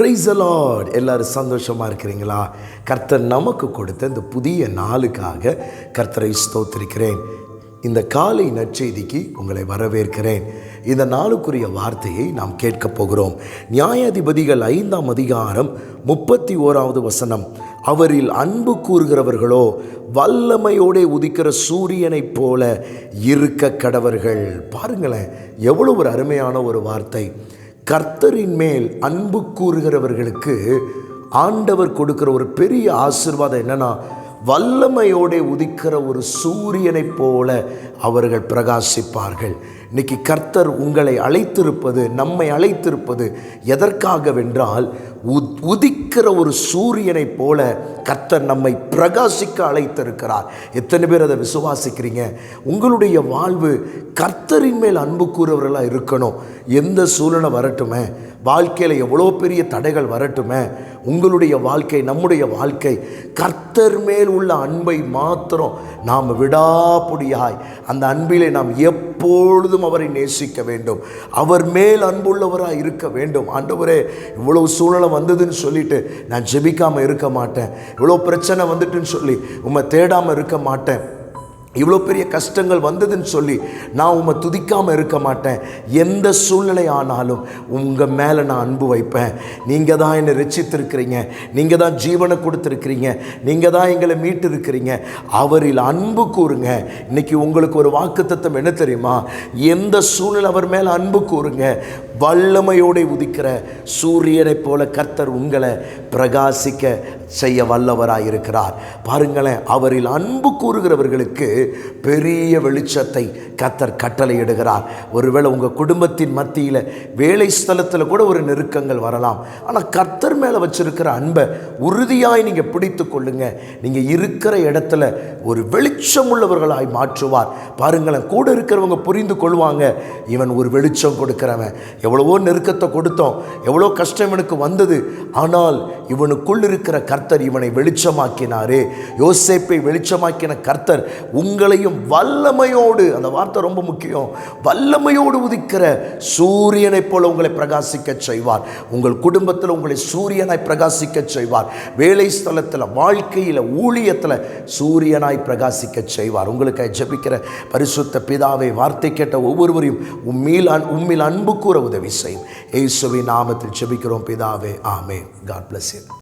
Price allot எல்லாரும் சந்தோஷமாக இருக்கிறீங்களா? கர்த்தர் நமக்கு கொடுத்த இந்த புதிய நாளுக்காக கர்த்தரை ஸ்தோத்திருக்கிறேன். இந்த காலை நற்செய்திக்கு உங்களை வரவேற்கிறேன். இந்த நாளுக்குரிய வார்த்தையை நாம் கேட்கப் போகிறோம். நியாயாதிபதிகள் ஐந்தாம் அதிகாரம் முப்பத்தி ஓராவது வசனம். அவரில் அன்பு கூறுகிறவர்களோ வல்லமையோடே உதிக்கிற சூரியனைப் போல இருக்க கடவர்கள். பாருங்களேன் எவ்வளோ ஒரு அருமையான ஒரு வார்த்தை. கர்த்தரின் மேல் அன்பு கூறுகிறவர்களுக்கு ஆண்டவர் கொடுக்கிற ஒரு பெரிய ஆசிர்வாதம் என்னென்னா வல்லமையோடே உதிக்கிற ஒரு சூரியனைப் போல அவர்கள் பிரகாசிப்பார்கள். இன்னைக்கு கர்த்தர் உங்களை அழைத்திருப்பது நம்மை அழைத்திருப்பது எதற்காகவென்றால் உத் உதிக்கிற ஒரு சூரியனைப் போல கர்த்தர் நம்மை பிரகாசிக்க அழைத்திருக்கிறார். எத்தனை பேர் அதை விசுவாசிக்கிறீங்க? உங்களுடைய வாழ்வு கர்த்தரின் மேல் அன்பு கூறுறவர்களாக இருக்கணும். எந்த சூழ்நிலை வரட்டுமே. வாழ்க்கையில் எவ்வளோ பெரிய தடைகள் வரட்டுமே. உங்களுடைய வாழ்க்கை நம்முடைய வாழ்க்கை. கர்த்தர் மேல் உள்ள அன்பை மாத்திரம் நாம் விடாபுடியாய் அந்த அன்பிலே நாம் எப்பொழுதும் அவரை நேசிக்க வேண்டும். அவர் மேல் அன்புள்ளவராக இருக்க வேண்டும். ஆண்டவரே இவ்வளவு சூழ்நிலை வந்ததுன்னு சொல்லிட்டு நான் ஜெபிக்காமல் இருக்க மாட்டேன். இவ்வளோ பிரச்சனை வந்துட்டுன்னு சொல்லி உம்மை தேடாமல் இருக்க மாட்டேன். இவ்வளோ பெரிய கஷ்டங்கள் வந்ததுன்னு சொல்லி நான் உம்மை துதிக்காமல் இருக்க மாட்டேன். எந்த சூழ்நிலை ஆனாலும் உங்கள் மேலே நான் அன்பு வைப்பேன். நீங்கள் தான் என்னை ரசித்திருக்கிறீங்க நீங்கள் தான் ஜீவனை கொடுத்துருக்கிறீங்க. நீங்கள் தான் எங்களை மீட்டு இருக்கிறீங்க அவரில் அன்பு கூறுங்க. இன்றைக்கி உங்களுக்கு ஒரு வாக்குத்தத்தம் என்ன தெரியுமா? எந்த சூழ்நிலை அவர் மேலே அன்பு கூறுங்க. வல்லமையோடு உதிக்கிற சூரியனைப் போல கர்த்தர் உங்களை பிரகாசிக்க செய்ய வல்லவராக இருக்கிறார் பாருங்களேன் அவரில் அன்பு கூறுகிறவர்களுக்கு பெரிய வெளிச்சத்தை கத்தர் கட்டளையிடுகிறார். ஒருவேளை உங்கள் குடும்பத்தின் மத்தியில் வேலை ஸ்தலத்தில் கூட ஒரு நெருக்கங்கள் வரலாம். ஆனால் கர்த்தர் மேலே வச்சுருக்கிற அன்பை உறுதியாய் நீங்கள் பிடித்து கொள்ளுங்க. நீங்கள் இருக்கிற இடத்துல ஒரு வெளிச்சம் உள்ளவர்களாய் மாற்றுவார். பாருங்களேன் கூட இருக்கிறவங்க புரிந்து கொள்வாங்க. இவன் ஒரு வெளிச்சம் கொடுக்கிறவன். எவ்வளவோ நெருக்கத்தை கொடுத்தோம். எவ்வளோ கஷ்டம் எனக்கு வந்தது. ஆனால் இவனுக்குள் இருக்கிற கர்த்தர் இவனை வெளிச்சமாக்கினாரே. யோசேப்பை வெளிச்சமாக்கின கர்த்தர் உங்களையும் வல்லமையோடு அந்த வார்த்தை ரொம்ப முக்கியம் வல்லமையோடு உதிக்கிற சூரியனைப் போல உங்களை பிரகாசிக்க செய்வார். உங்கள் குடும்பத்தில் உங்களை சூரியனாய் பிரகாசிக்க செய்வார். வேலை ஸ்தலத்தில் வாழ்க்கையில் ஊழியத்தில் சூரியனாய் பிரகாசிக்க செய்வார். உங்களுக்கு ஜெபிக்கிற பரிசுத்த பிதாவை வார்த்தை கேட்ட ஒவ்வொருவரையும் உம்மில் அன் உம்மில் அன்பு கூற உதவி செய்யும். ஏசுவின் நாமத்தில் ஜெபிக்கிறோம் பிதாவே. ஆமே காட் பிளஸ் யூ